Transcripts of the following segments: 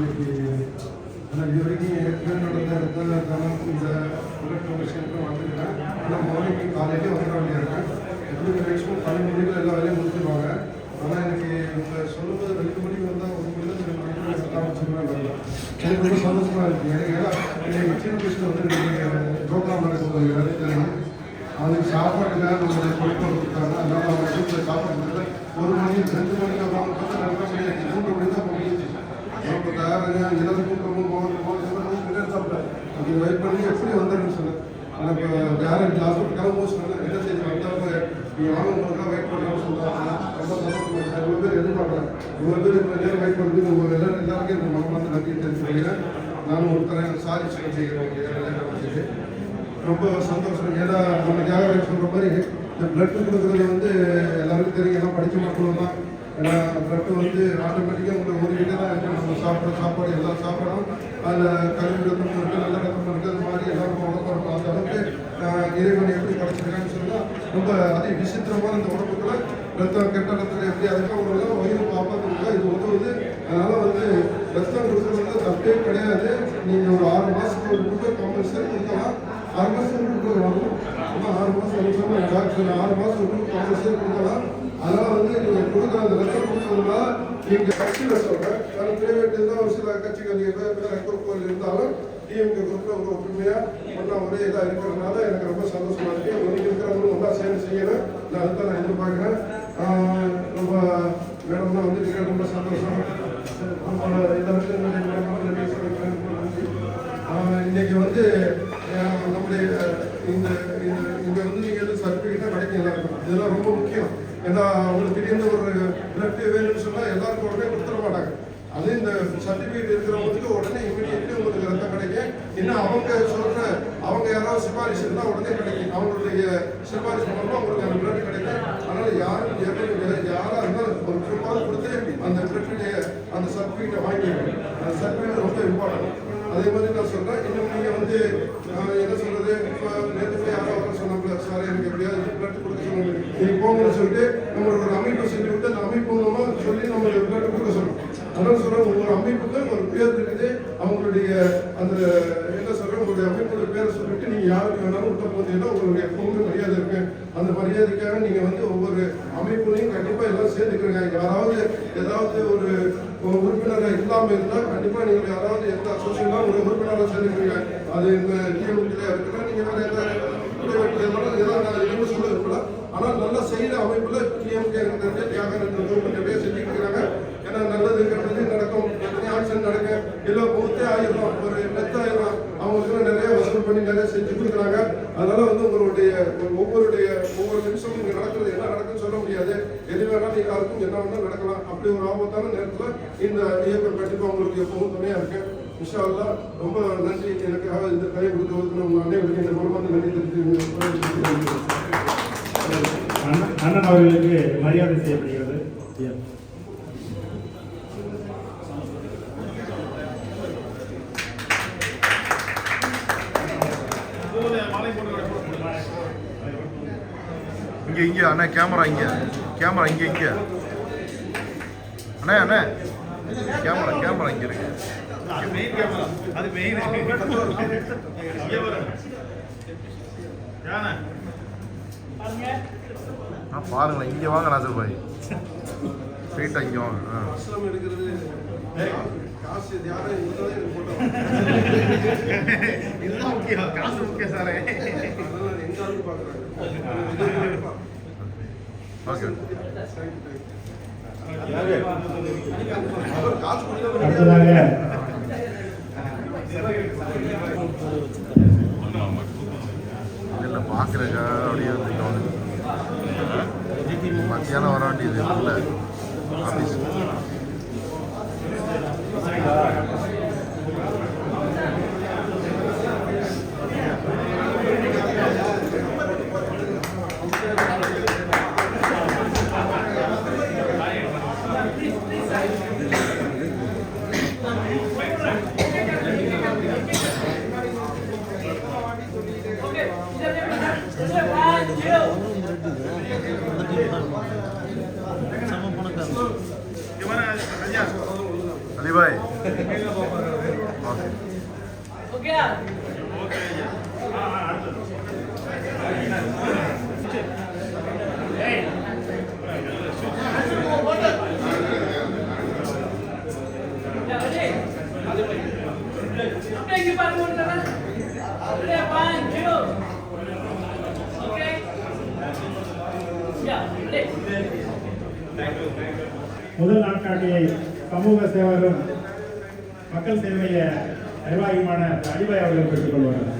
இன்னைக்கு ஆனால் இது வரைக்கும் ஏற்கனவே நடந்த இடத்துல இந்த பிளட் டொனேஷனுக்கு வந்துருக்கேன். ஆனால் மார்னிங் காலையிலே வந்துட வேண்டியிருக்கேன் எப்படி மேக்ஸிமம் பன்னெண்டு மணிக்குள்ள எல்லா வேலையும் முடிச்சிருவாங்க. ஆனால் எனக்கு இப்போ சொல்லும்போது ரெண்டு மணிக்கு வந்தால் ஒரு மணி ரெண்டு மணிக்கு எல்லாம் வச்சுருவேன். எனக்கு ரொம்ப சந்தோஷமாக இருக்குது எனக்கு ஏன்னா எனக்கு சின்ன வயசில் வந்து ப்ரோக்ராம் நடக்கும்போது தெரியும் அதுக்கு சாப்பாடுக்காக நம்மளுடைய பொருட்கள் கொடுத்தாங்க. அதனால அவங்க வீட்டில் சாப்பாடு ஒரு மணி ரெண்டு மணிக்கு அவங்க பார்த்து ரெண்டு மணி மூன்று மணி தான் முடிஞ்சிச்சு இப்போ தயாராக கூட்டமும் போகணும் போகணும் பின்னாடி அது வெயிட் பண்ணி எப்படி வந்துடுன்னு சொன்னேன் எனக்கு இப்போ யாரும் ஹாஸ்பிட்டல் கிளம்பும்போது சொன்னேன் என்ன செய்தி வந்தவங்க நீங்கள் வாங்கும்போது வெயிட் பண்ணணும்னு சொல்கிறாங்க ரொம்ப சந்தோஷமா இவ்வளோ பேர் எதிர்பார்க்குறேன் இவ்வளோ பேர் இப்போ நேரம் வெயிட் பண்ணுறது உங்கள் எல்லாரும் எல்லாருக்கும் இந்த மகன் வந்து நன்றி தெரிஞ்சுக்கிறேன் நானும் ஒருத்தரேன் சாரி சொல்ல செய்கிறேன் ரொம்ப சந்தோஷம். ஏன்னா நம்ம தியாகராஜ் சொல்கிற மாதிரி இந்த பிளட் கொடுக்குறது வந்து எல்லாருக்கும் தெரியும். எல்லாம் படித்த மக்களும் தான். ஏன்னா பிளட் வந்து ஆட்டோமேட்டிக்காக உங்களுக்கு ஒரு வீட்டை தான் இருக்கு நம்ம சாப்பிட்ற சாப்பாடு எல்லாம் சாப்பிடணும். அதில் கல்வி ரத்தம் இருக்குது நல்ல ரத்தம் இருக்குது அது மாதிரி எல்லாருக்கும் உடம்பு அந்த அளவுக்கு இறைவன் எப்படி படைச்சிருக்கான்னு சொன்னால் ரொம்ப அதே விசித்திரமான இந்த உடம்புக்குள்ள ரத்தம் கெட்ட ரத்தம் எப்படி அதுக்காக ஒரு வயிறு காப்பாற்றுறதுக்காக இது உதவுது. அதனால் வந்து ரத்தம் கொடுக்குறது தப்பே கிடையாது. நீங்கள் ஒரு ஆறு மாதத்துக்கு ஒரு கொடுக்க கம்பல்சரி கொடுக்கலாம். ஆறு மாதம் கொடுக்கலாம் ஆனால் ஆறு மாதம் சொன்ன டாக்டர் ஆறு மாதம் கொடுக்க கம்பல்சரி கொடுக்கலாம். அதனால வந்து நீங்கள் கொடுக்குற அந்த லெட்டர் கொடுக்குறதுனால நீங்கள் கட்சியில் சொல்கிறேன் நான் பிரைவேட் இருந்தால் ஒரு சில கட்சிகள் கோயில் இருந்தாலும் டிஎம்கே குரூப்பில் ஒரு ஒற்றுமையாக ஒன்றா ஒரே இதாக இருக்கிறதுனால எனக்கு ரொம்ப சந்தோஷமா இருக்கு. உங்களுக்கு இருக்கிறவங்களும் ஒன்றா சேர்ந்து செய்யணும். நான் அதுதான் நான் எதிர்பார்க்குறேன். ரொம்ப ரொம்ப தான் வந்து ரொம்ப சந்தோஷம். ரொம்ப எல்லாருக்கும் இன்னைக்கு வந்து நம்முடைய இந்த இந்த இங்க வந்து நீங்கள் எதுவும் சர்டிஃபிகேட்டாக கிடைக்கும் எல்லாருக்கும். இதெல்லாம் ரொம்ப முக்கியம். ஏன்னா அவங்களுக்கு திடீர்னு ஒரு பிளட் வேணும்னு சொன்னால் எல்லாருக்கும் உடனே கொடுத்துட மாட்டாங்க. அது இந்த சர்டிஃபிகேட் இருக்கிறவங்களுக்கு உடனே இமீடியட்லி உங்களுக்கு ரத்தம் கிடைக்கும் இன்னும் அவங்க சொல்ற அவங்க யாராவது சிபாரிசு இருந்தால் உடனே கிடைக்கும் அவங்களுடைய சிபாரிசு மூலமாக அவங்களுக்கு அந்த பிளட் கிடைக்கும் அதனால யாரும் ஏற்கனவே யாராக இருந்தாலும் ஒரு ரூபாய் கொடுத்து அந்த பிளட்டுடைய அந்த சர்டிஃபிகேட்டை வாங்கிக்கணும் அந்த சர்டிஃபிகேட் ரொம்ப இம்பார்ட்டன்ட் அதே மாதிரி நான் சொல்றேன் இன்னும் நீங்க வந்து என்ன சொல்றது இப்போ நேற்று போய் யாரோ வர சொன்னாங்க சார் எனக்கு எப்படியாவது பிளட் கொடுக்க சொன்னாங்க நீங்க போங்கன்னு சொல்லிட்டு நம்மளோட ஒரு அமைப்பு செஞ்சு விட்டு அந்த அமைப்பு மூலமா சொல்லி நம்ம பிளட் கொடுக்க சொன்னோம் அதனால அமைப்புக்கு ஒரு பேர் இருக்குது அவங்களுடைய அந்த என்ன சொல்றேன் உங்களுடைய அமைப்போட பேரை சொல்லிட்டு நீங்க யாருக்கு வேணாலும் விட்ட போதீங்கன்னா உங்களுடைய எப்பவுமே மரியாதை இருக்கு. அந்த மரியாதைக்காக நீங்க வந்து ஒவ்வொரு அமைப்புலையும் கண்டிப்பா எல்லாம் சேர்ந்துக்கிறீங்க. யாராவது ஏதாவது ஒரு உறுப்பினராக இல்லாம இருந்தா கண்டிப்பா நீங்க யாராவது எந்த அசோசியேஷனா ஒரு உறுப்பினராக சேர்ந்துக்கிறீங்க. அது இந்த டிஎம்கில இருக்கலாம் நீங்க வேற எந்த ஏதாவது எதுவும் சொல்ல இருக்கலாம் ஆனால் நல்லா செய்கிற அமைப்புல டிஎம்கே இருக்கிறது தியாகம் நிறைய ஏன்னா நல்லது கெட்டது நடக்கும். எத்தனை நடக்க இல்லை பூத்தே ஆயிரம் ஒரு டெத் அவங்களுக்கு நிறைய வசூல் பண்ணி நிறைய செஞ்சு கொடுக்குறாங்க. அதனால வந்து உங்களுடைய ஒவ்வொருடைய ஒவ்வொரு நிமிஷமும் இங்கே நடக்கிறது என்ன நடக்குன்னு சொல்ல முடியாது. எது வேணாலும் எல்லாருக்கும் என்ன வேணாலும் நடக்கலாம். அப்படி ஒரு ஆபத்தான நேரத்தில் இந்த இயக்கம் கண்டிப்பாக உங்களுக்கு எப்பவும் துணையாக இருக்கு. இன்ஷா ரொம்ப நன்றி. எனக்காக இந்த கை கொடுத்ததுக்கு உங்க அனைவருக்கும் இந்த மனமார்ந்த நன்றி தெரிவித்து அண்ணன் அவர்களுக்கு மரியாதை செய்யப்படுகிறது இங்க இங்க அண்ணா கேமரா இங்க. கேமரா இங்க இங்க. அண்ணா அண்ணா. கேமரா கேமரா இங்க இருக்கு. மெயின் கேமரா அது மெயின் ஆ பாருங்களேன். இங்க வாங்க நாசர் பாய். ஸ்ட்ரெயிட்டா இங்க வாங்க. ஆ. அஸ்லாம் எடுக்கிறது காசு யாரும் இதுதான் முக்கியம். காசு முக்கியம் சாரே. எங்க பார்க்குறாங்க? அடுத்ததாக இல்லை பார்க்குறக்கா அப்படியே வந்து மத்தியானம் வர வேண்டியது இல்லை. ஆஃபீஸ் அலிபாய் ஓகே முதல் நாட்காட்டியை சமூக சேவரும் மக்கள் சேவைய நிர்வாகியுமான அடிபாய் அவர்கள் பெற்றுக் கொள்வார்கள்.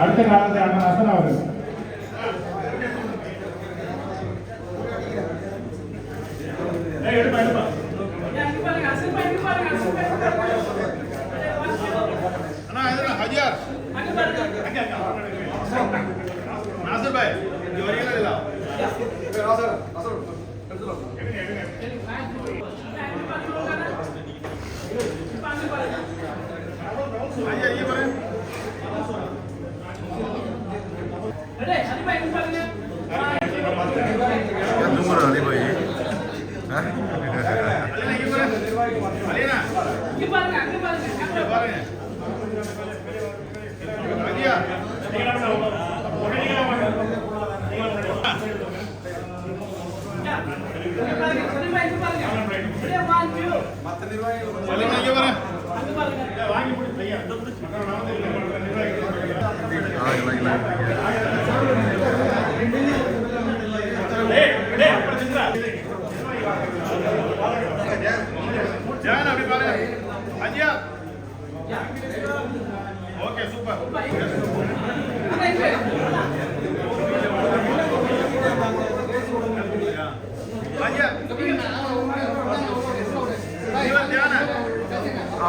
அடுத்த காலத்தில் அண்ணன் அசன் அவர்கள்.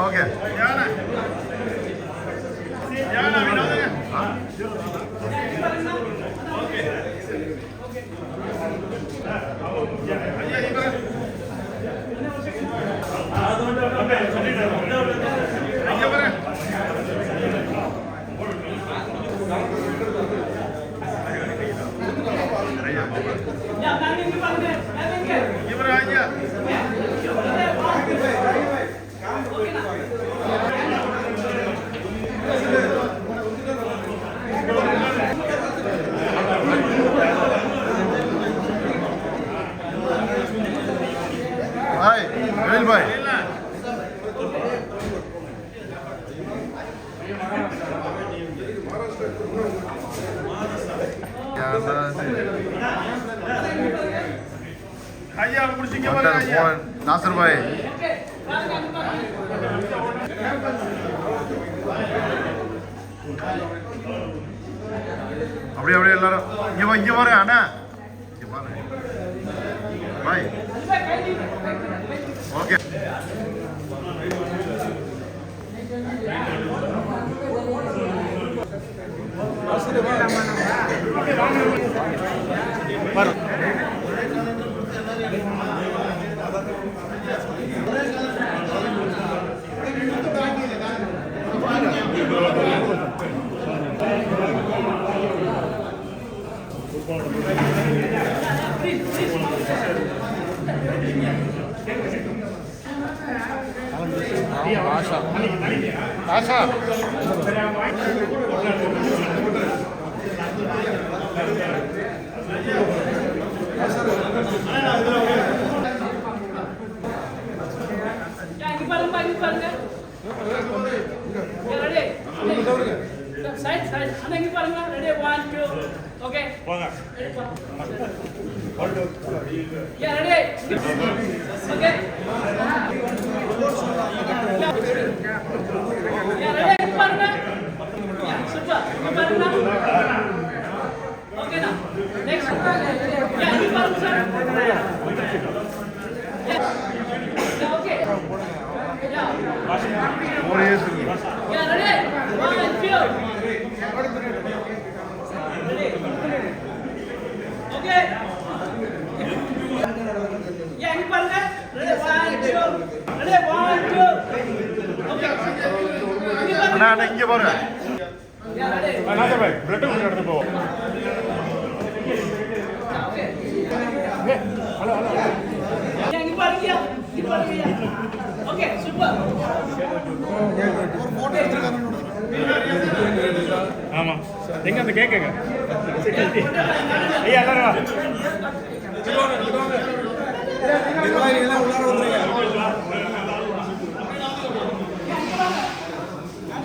Okay Nasar bhai அப்படியே அப்படியே எல்லாரும் இங்க இங்க வரேன் அண்ணா பாய் ஓகே ஆசிரியர் ஆஷா ஆஷா சைட் சைட் அன்னைக்கு பாருங்க. ரெடி. ஒன் டூ ஓகே போங்க. Okay Thank you. இல்ல இங்க பாரு பிரெட் எடுத்து போவோம் ஓகே சூப்பர் ஒரு போட்டோ எடுத்துக்கலாம் ஆமா. எங்க அந்த கேக்குங்க ஐயா எல்லாரும் வா.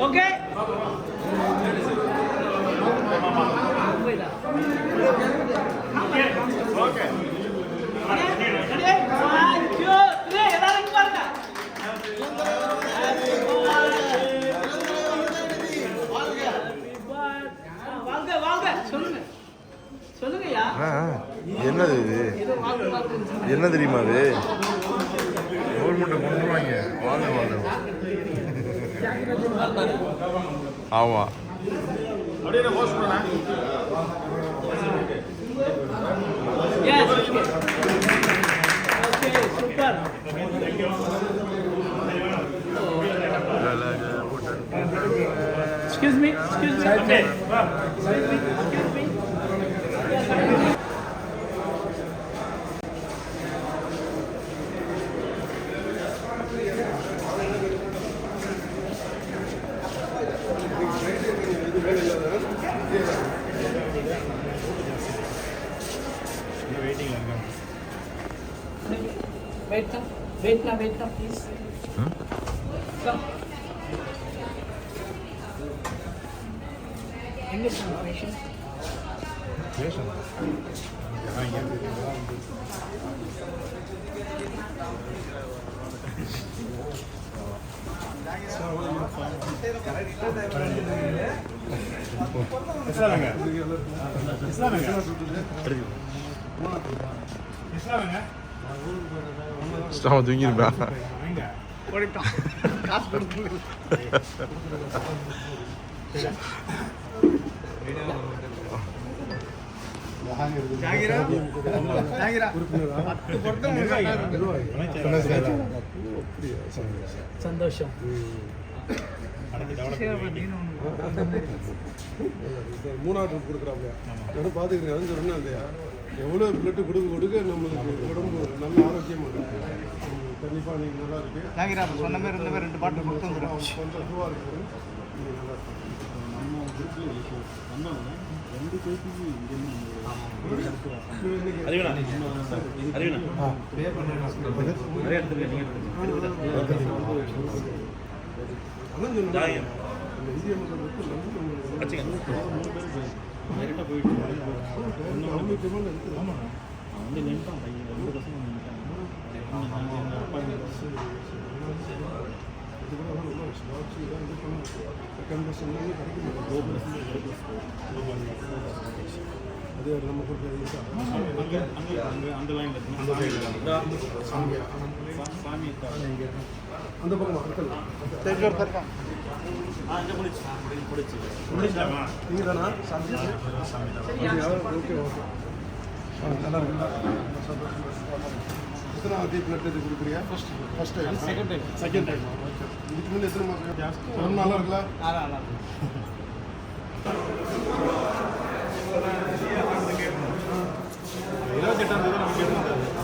ஓகே ஓகே வாங்க வாங்க சொல்லுங்க சொல்லுங்கய்யா ஆ, என்னது இது வாங்க வாங்க என்ன தெரியுமா அது கவர்மெண்ட்டை கொண்டுருவாங்க வாங்க வாங்க ஆமா அப்படியே நான் போஸ்ட் பண்ணேன் Yes. Okay, super. Excuse me, excuse me. Okay. Wait now, wait now, wait now, please. Come. English information. இஸ்லாமுங்க இஸ்லாமுங்க இஸ்லாமுங்க தூங்கிருப்பேன் எங்க சந்தோஷம். மூணாவது கொடுக்குறாங்க வந்து சொன்னேன் இல்லையா? எவ்வளோ பிளட்டு கொடுக்க கொடுக்க நம்மளுக்கு உடம்பு நல்ல ஆரோக்கியமாக இருக்கு கண்டிப்பாக நீங்கள் நல்லா இருக்கு ஜாகிரா சொன்ன மாதிரி இருந்த மாதிரி ரெண்டு பாட்டு கொடுத்து கொஞ்சம் இதுவாக இருக்கு நீங்கள் நல்லா இருக்கு அது வேணா அது வேணா நிறைய எடுத்துருக்க நீங்க அதான் சொன்னேன் இந்த இந்திய மக்கள் வந்து நின்றுட்டான் பையன் ரெண்டு பசங்க பஸ் எல்லாமே கிடைக்கும் அது நம்ம கொடுக்குறது அந்த லைன்ல சாமி சாமி அந்த பக்கம் நீங்கள் தானா? சாமி ஓகே ஓகே. நல்லா இருக்குங்களா சந்தோஷம் எத்தனாவது பிளட் இது கொடுக்குறியா first first time second time second time இதுக்கு எத்தனை மாதம் நல்லா இருக்குல்ல? இருபத்தெட்டாம் தேதி நமக்கு